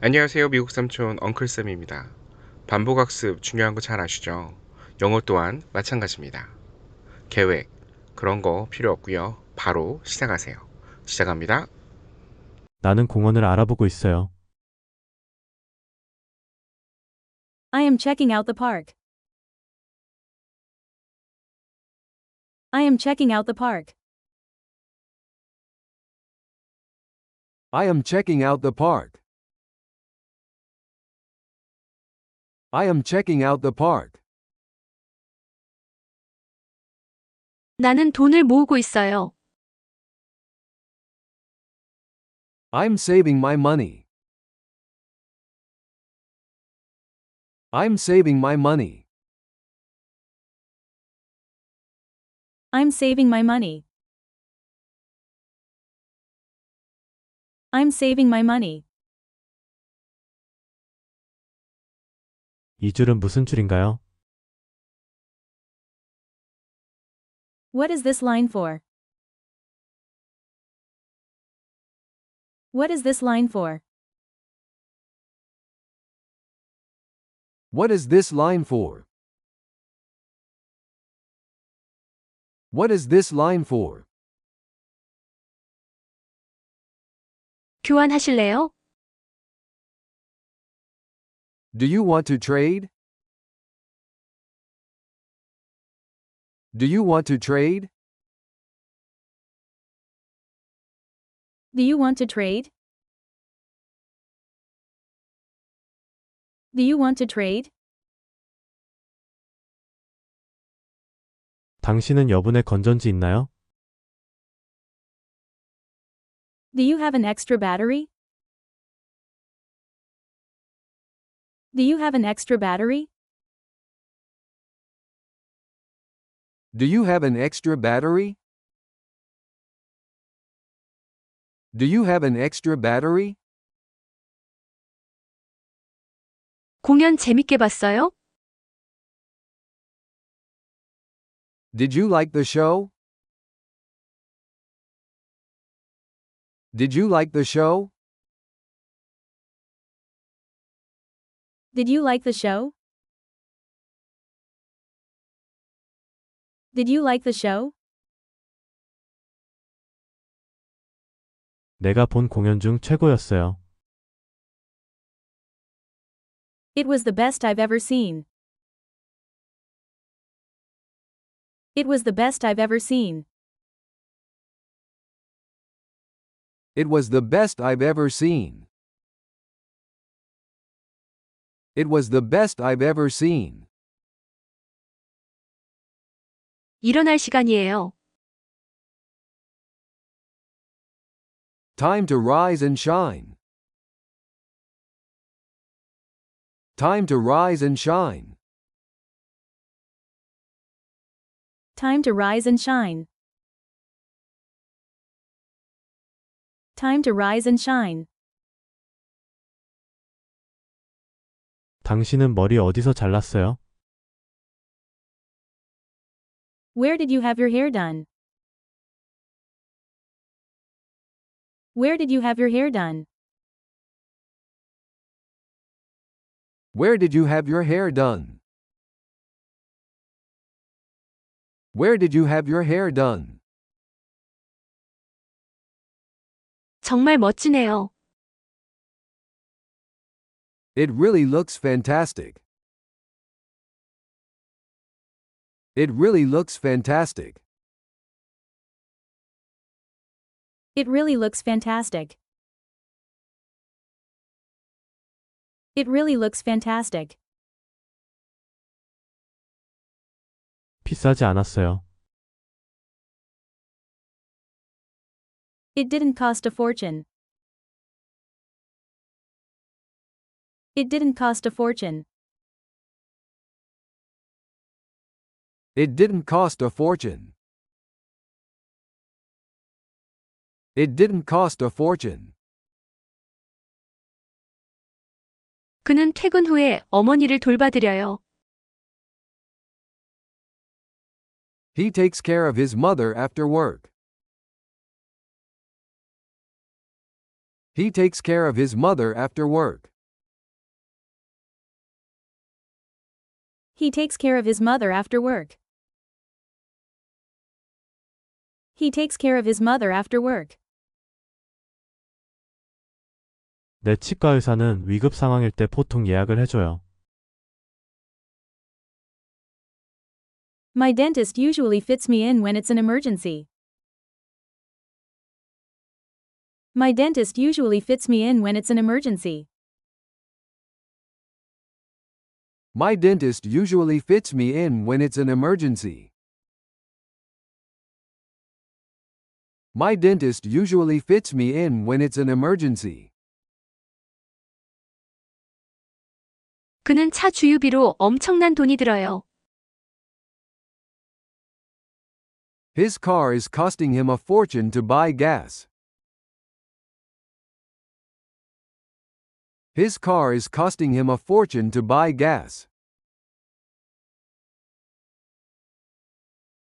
안녕하세요. 미국 삼촌 엉클쌤입니다. 반복학습 중요한 거 잘 아시죠? 영어 또한 마찬가지입니다. 계획, 그런 거 필요 없고요. 바로 시작하세요. 시작합니다. 나는 공원을 알아보고 있어요. I am checking out the park. I am checking out the park. I am checking out the park. I am checking out the park. 나는 돈을 모으고 있어요. I'm saving my money. I'm saving my money. I'm saving my money. I'm saving my money. 이 줄은 무슨 줄인가요? What is this line for? What is this line for? What is this line for? What is this line for? 교환하실래요? Do you want to trade? Do you want to trade? Do you want to trade? Do you want to trade? 당신은 여분의 건전지 있나요? Do you have an extra battery? Do you have an extra battery? Do you have an extra battery? Do you have an extra battery? 공연 재밌게 봤어요? Did you like the show? Did you like the show? Did you like the show? Did you like the show? 내가 본 공연 중 최고였어요. It was the best I've ever seen. It was the best I've ever seen. It was the best I've ever seen. It was the best I've ever seen. 일어날 시간이에요. Time to rise and shine. Time to rise and shine. Time to rise and shine. Time to rise and shine. 당신은 머리 어디서 잘랐어요? Where did you have your hair done? Where did you have your hair done? Where did you have your hair done? Where did you have your hair done? 정말 멋지네요. It really looks fantastic. It really looks fantastic. It really looks fantastic. It really looks fantastic. 비싸지 않았어요. It didn't cost a fortune. It didn't cost a fortune. It didn't cost a fortune. It didn't cost a fortune. 그는 퇴근 후에 어머니를 돌봐드려요. He takes care of his mother after work. He takes care of his mother after work. He takes care of his mother after work. He takes care of his mother after work. 내 치과 의사는 위급 상황일 때 보통 예약을 해줘요. My dentist usually fits me in when it's an emergency. My dentist usually fits me in when it's an emergency. My dentist usually fits me in when it's an emergency. My dentist usually fits me in when it's an emergency. 그는 차 주유비로 엄청난 돈이 들어요. His car is costing him a fortune to buy gas. His car is costing him a fortune to buy gas.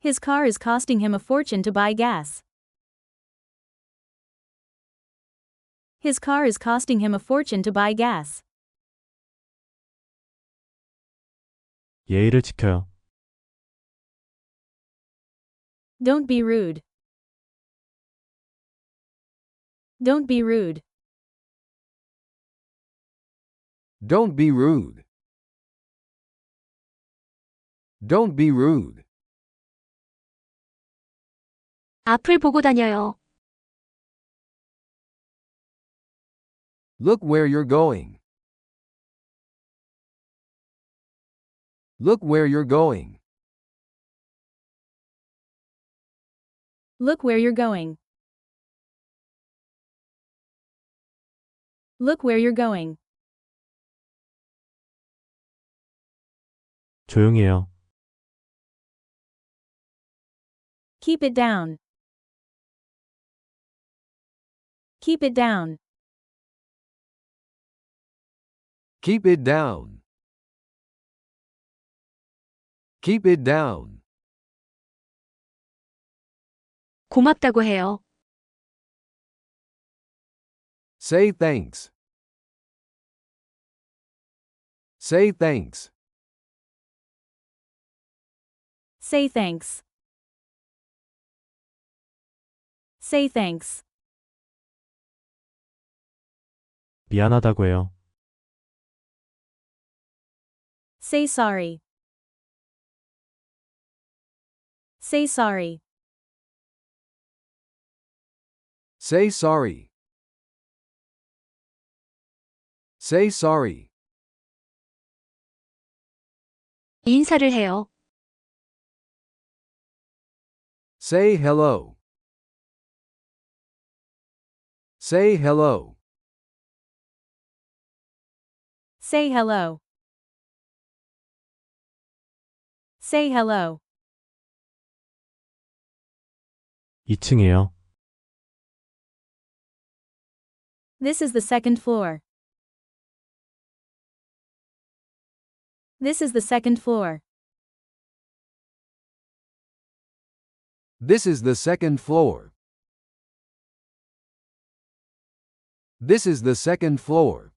His car is costing him a fortune to buy gas. His car is costing him a fortune to buy gas. 예의를 지켜요. Don't be rude. Don't be rude. Don't be rude. Don't be rude. 앞을 보고 다녀요. Look where you're going. Look where you're going. Look where you're going. Look where you're going. 조용히 해요. Keep it down. Keep it down. Keep it down. Keep it down. 고맙다고 해요. Say thanks. Say thanks. Say thanks. Say thanks. 미안하다고 해요. Say sorry. Say sorry. Say sorry. Say sorry. 인사를 해요. Say hello. Say hello. Say hello. Say hello. 2층이에요. This is the second floor. This is the second floor. This is the second floor. This is the second floor.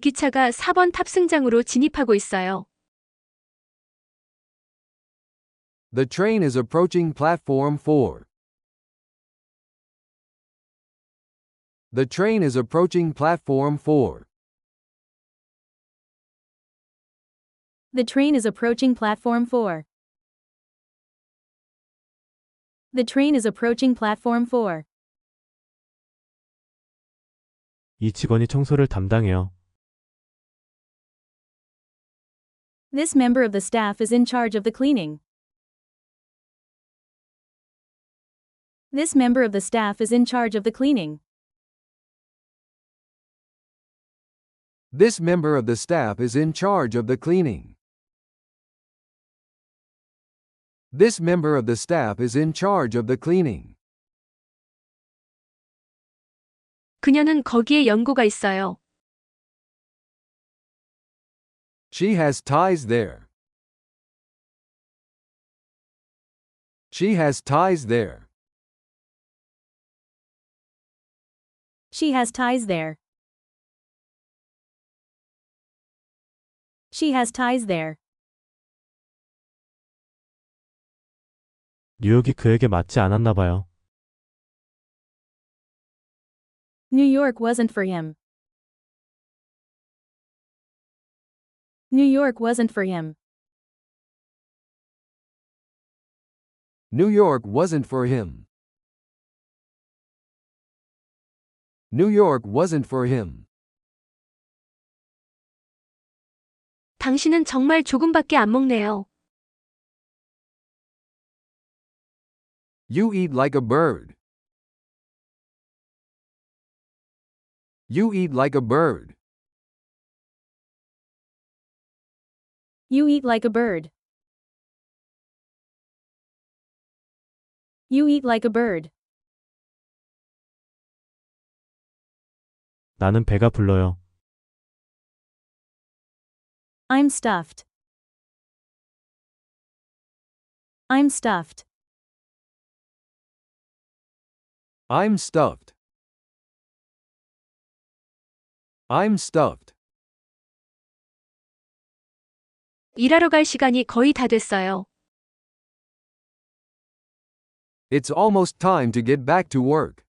기차가 4번 탑승장으로 진입하고 있어요. The train is approaching platform 4. The train is approaching platform 4. The train is approaching platform 4. The train is approaching platform 4. 이 직원이 청소를 담당해요. This member of the staff is in charge of the cleaning. This member of the staff is in charge of the cleaning. This member of the staff is in charge of the cleaning. This member of the staff is in charge of the cleaning. 그녀는 거기에 연고가 있어요. She has ties there. She has ties there. She has ties there. She has ties there. 뉴욕이 그에게 맞지 않았나 봐요. New York wasn't for him. New York wasn't for him. New York wasn't for him. New York wasn't for him. 당신은 정말 조금밖에 안 먹네요. You eat like a bird. You eat like a bird. You eat like a bird. You eat like a bird. 나는 배가 불러요. I'm stuffed. I'm stuffed. I'm stuffed. I'm stuffed. 일하러 갈 시간이 거의 다 됐어요. It's almost time to get back to work.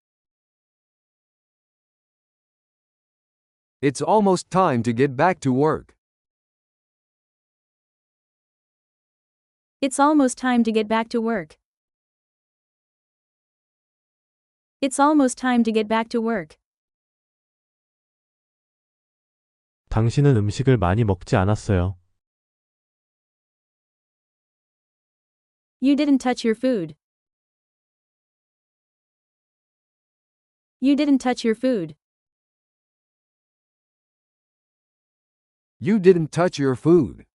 It's almost time to get back to work. It's almost time to get back to work. It's almost time to get back to work. 당신은 음식을 많이 먹지 않았어요. You didn't touch your food. You didn't touch your food. You didn't touch your food.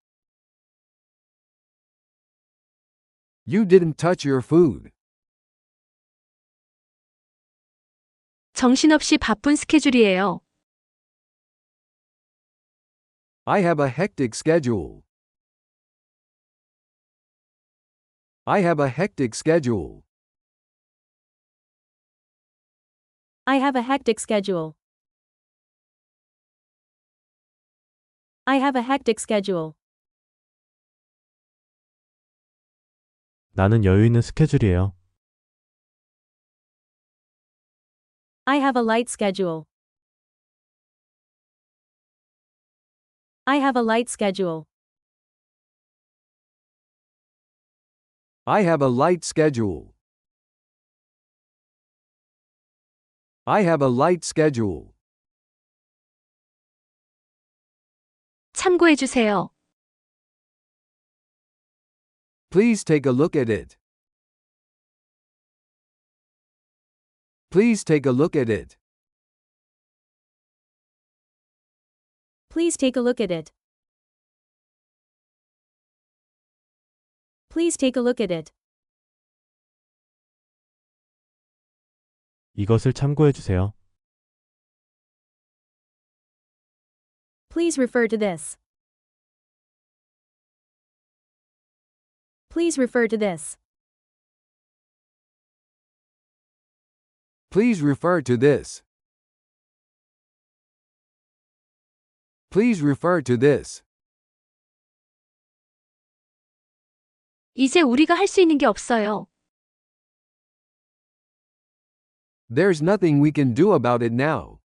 You didn't touch your food. 정신없이 바쁜 스케줄이에요. I have a hectic schedule. I have a hectic schedule. I have a hectic schedule. I have a hectic schedule. 나는 여유 있는 스케줄이에요. I have a light schedule. I have a light schedule. I have a light schedule. I have a light schedule. 참고해 주세요. Please take a look at it. Please take a look at it. Please take a look at it. Please take a look at it. 이것을 참고해 주세요. Please refer to this. Please refer to this. Please refer to this. Please refer to this. 이제 우리가 할 수 있는 게 없어요. There's nothing we can do about it now.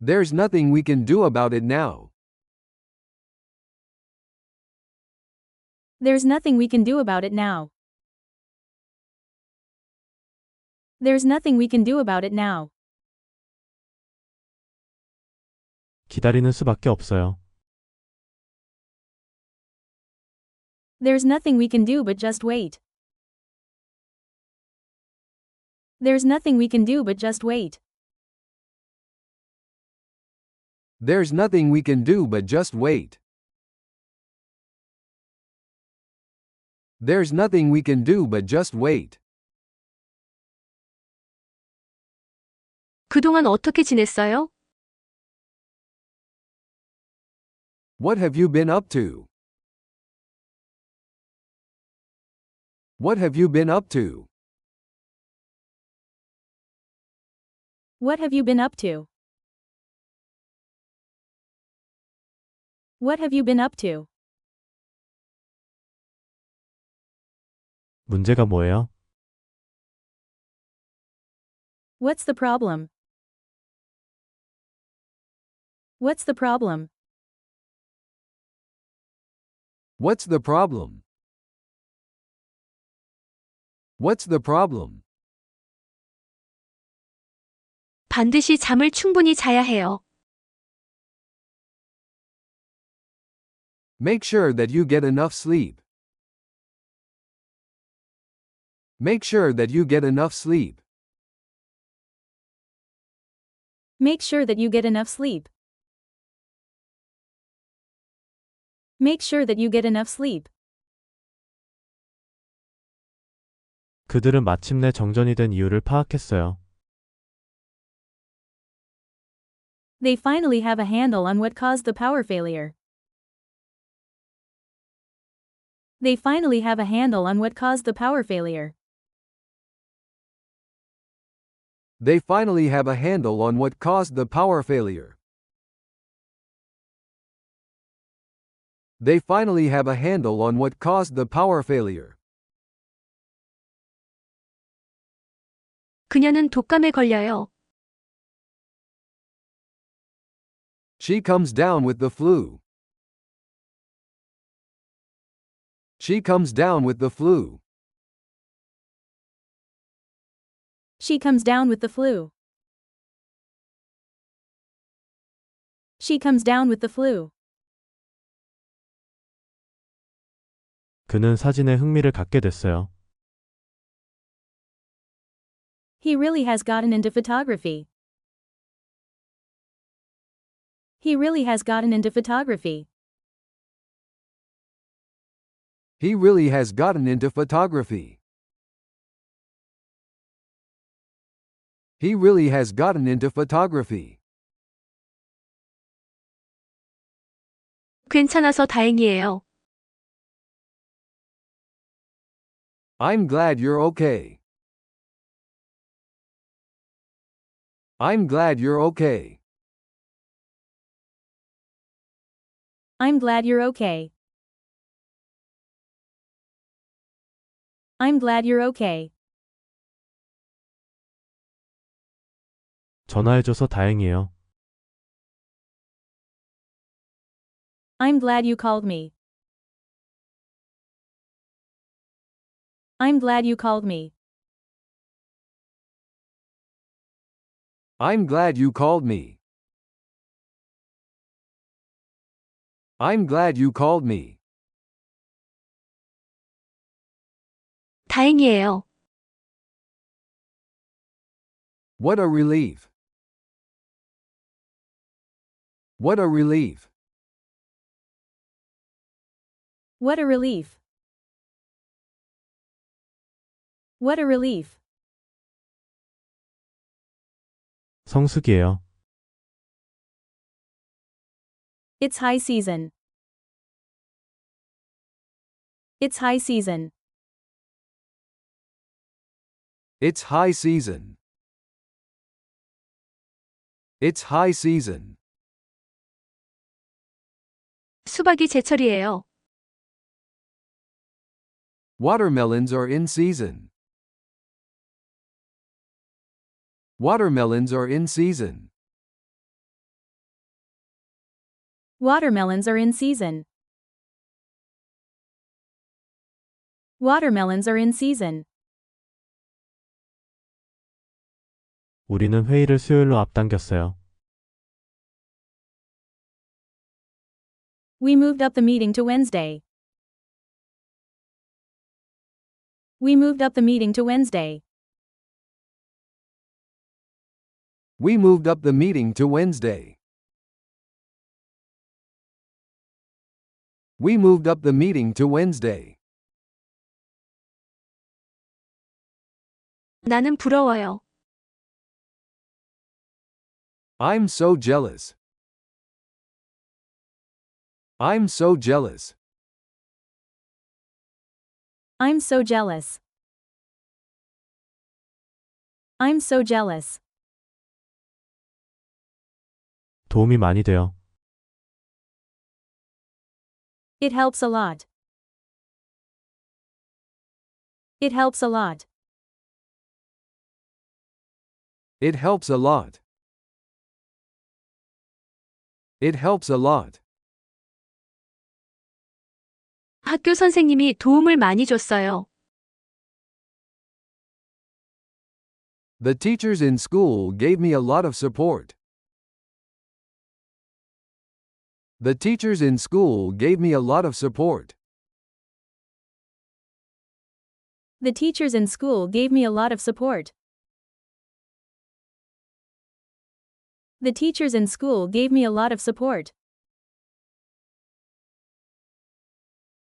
There's nothing we can do about it now. There's nothing we can do about it now. There's nothing we can do about it now. 기다리는 수밖에 없어요. There's nothing we can do but just wait. There's nothing we can do but just wait. There's nothing we can do but just wait. There's nothing we can do but just wait. 그동안 어떻게 지냈어요? What have you been up to? What have you been up to? What have you been up to? What have you been up to? 문제가 뭐예요? What's the problem? What's the problem? What's the problem? What's the problem? 반드시 잠을 충분히 자야 해요. Make sure that you get enough sleep. Make sure that you get enough sleep. Make sure that you get enough sleep. Make sure that you get enough sleep. 그들은 마침내 정전이 된 이유를 파악했어요. They finally have a handle on what caused the power failure. They finally have a handle on what caused the power failure. They finally have a handle on what caused the power failure. They finally have a handle on what caused the power failure. 그녀는 독감에 걸려요. She comes down with the flu. She comes down with the flu. She comes down with the flu. She comes down with the flu. 그는 사진에 흥미를 갖게 됐어요. He really has gotten into photography. He really has gotten into photography. He really has gotten into photography. He really has gotten into photography. 괜찮아서 다행이에요. I'm glad you're okay. I'm glad you're okay. I'm glad you're okay. I'm glad you're okay. 전화해줘서 다행이에요. I'm glad you called me. I'm glad you called me. I'm glad you called me. I'm glad you called me. 다행이에요. What a relief. What a relief. What a relief. What a relief. 성수기예요. It's high season. It's high season. It's high season. It's high season. 수박이 제철이에요. Watermelons are in season. Watermelons are in season. Watermelons are in season. Watermelons are in season. 우리는 회의를 수요일로 앞당겼어요. We moved up the meeting to Wednesday. We moved up the meeting to Wednesday. We moved up the meeting to Wednesday. We moved up the meeting to Wednesday. 나는 부러워요. I'm so jealous. I'm so jealous. I'm so jealous. I'm so jealous. 도움이 많이 돼요. It helps a lot. It helps a lot. It helps a lot. It helps a lot. 학교 선생님이 도움을 많이 줬어요. The teachers in school gave me a lot of support. The teachers in school gave me a lot of support. The teachers in school gave me a lot of support. The teachers in school gave me a lot of support.